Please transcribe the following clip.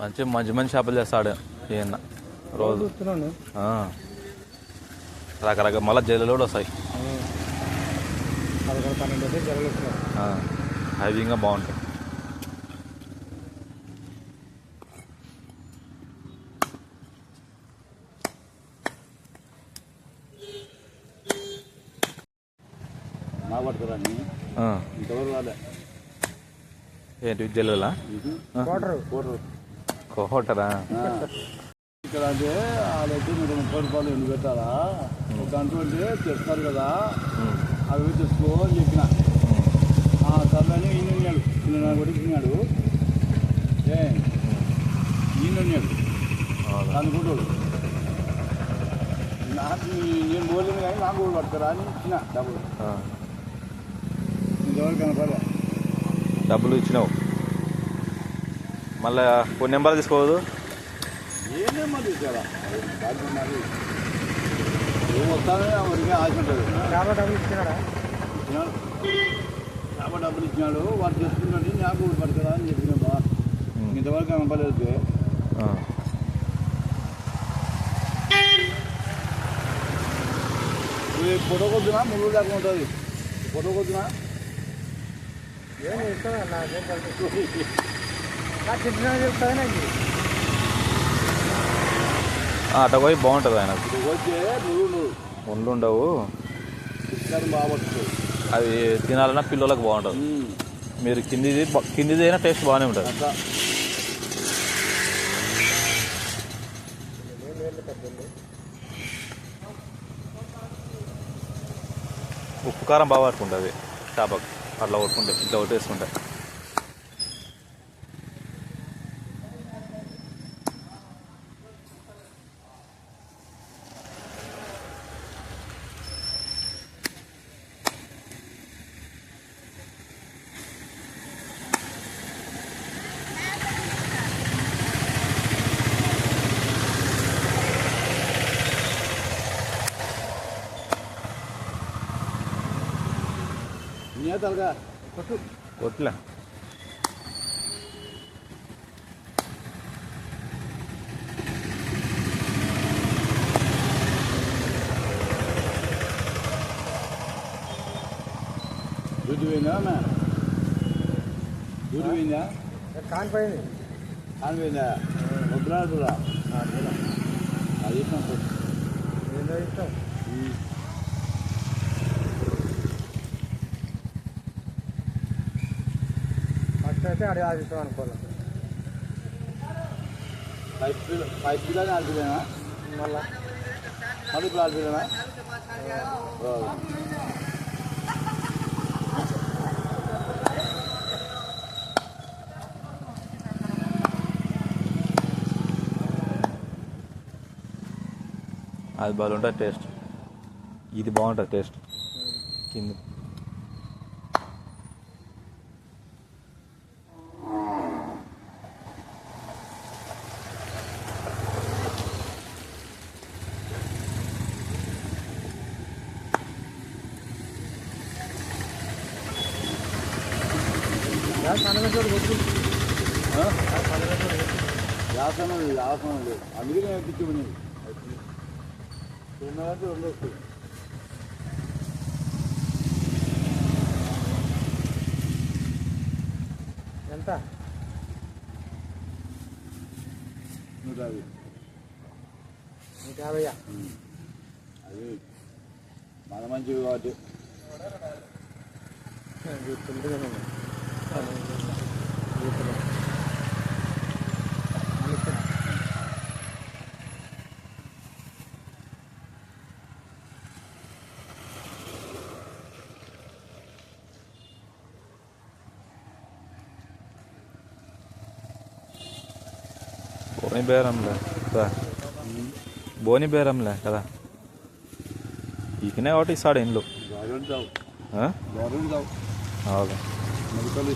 మంచి మంచి మంచి చేపలు చేస్తాడు ఈయన రోజు. ఆ. రకరకాల మళ్ళీ జైలు కూడా వస్తాయి. పదకొండు పన్నెండు అయితే జరగలేదు ఆ. అవి ఇంకా బాగుంటాయి ఆ. ఇంతవరకు రాలే. ఏంటి జల్లులా? కోటరు కోహోటరా ఇక్కడ అంటే వాళ్ళైతే మీరు ముప్పై రూపాయలు ఎందుకు పెట్టాలా? ఒక దాంట్లో తెస్తారు కదా. అవి తెచ్చుకో అని చెప్పిన. ఆ, సర్లే అని ఈయన ఉన్నాడు ఈయన కొడుకున్నాడు ఏ? ఈయన ఉన్నాడు అనుకుంటాడు నాకు నేను పోలేను కానీ నాకు కూడా పడతారా అని ఇచ్చిన డబ్బులు. ఇంతవరకు కనపడలే. డబ్బులు ఇచ్చినావు? మళ్ళీ కొన్ని నెంబర్ తీసుకోవద్దు. యాభై డబ్బులు ఇచ్చినాడా? వాడు నాకు కూడా పడతారా అని చెప్పిన బా. ఇంతవరకు ఫోటో కొద్దునా ముళ్ళు దాకా ఉంటుంది. ఫోటో కొద్దునా ఏం ఇస్తాను నాకేం కలిసి నాకు పోయి బాగుంటుంది ఆయన. ఇది ఒండ్లు ఉండవు అది తినాలన్నా పిల్లలకు బాగుంటుంది. మీరు కిందిది కిందిది అయినా టేస్ట్ బాగానే ఉంటుంది. ఉప్పు కారం బాగా పట్టుకుంటుంది చేపకు. అట్లా కొట్టుకుంటే ఇట్లా కొట్టేసుకుంటే. కొట్లే. డ్యూటీ పోయిందా అమ్మా డ్యూటీ పోయిందా? కానిపోయింది అని పోయిందా. వద్దురా అది ఇష్టం ఏందో ఇష్టం అయితే అడిగి ఆదిస్తాం అనుకోవాలి. ఆడిపోయినా మళ్ళా. మళ్ళీ ఇప్పుడు ఆడిపోయినా అది బాగా ఉంటుంది టేస్ట్. ఇది బాగుంటుంది టేస్ట్. కింద. కనగచోడు కొట్టు వ్యాసనం లేదు వ్యాసనం లేదు అందుకే నేను ఎక్కించుకునేది చిన్నదంటే రెండు వస్తాయి ఎంత నూట యాభై నూట యాభయ్యా అది మన మంచివి కాబట్టి గుర్తుంటుంది కదా బోని బేరంలే కదా. బోని బేరంలే కదా. ఈకనే ఒకటి ఇస్తాడు ఇండ్లు గవర్నమెంట్ మెడికల్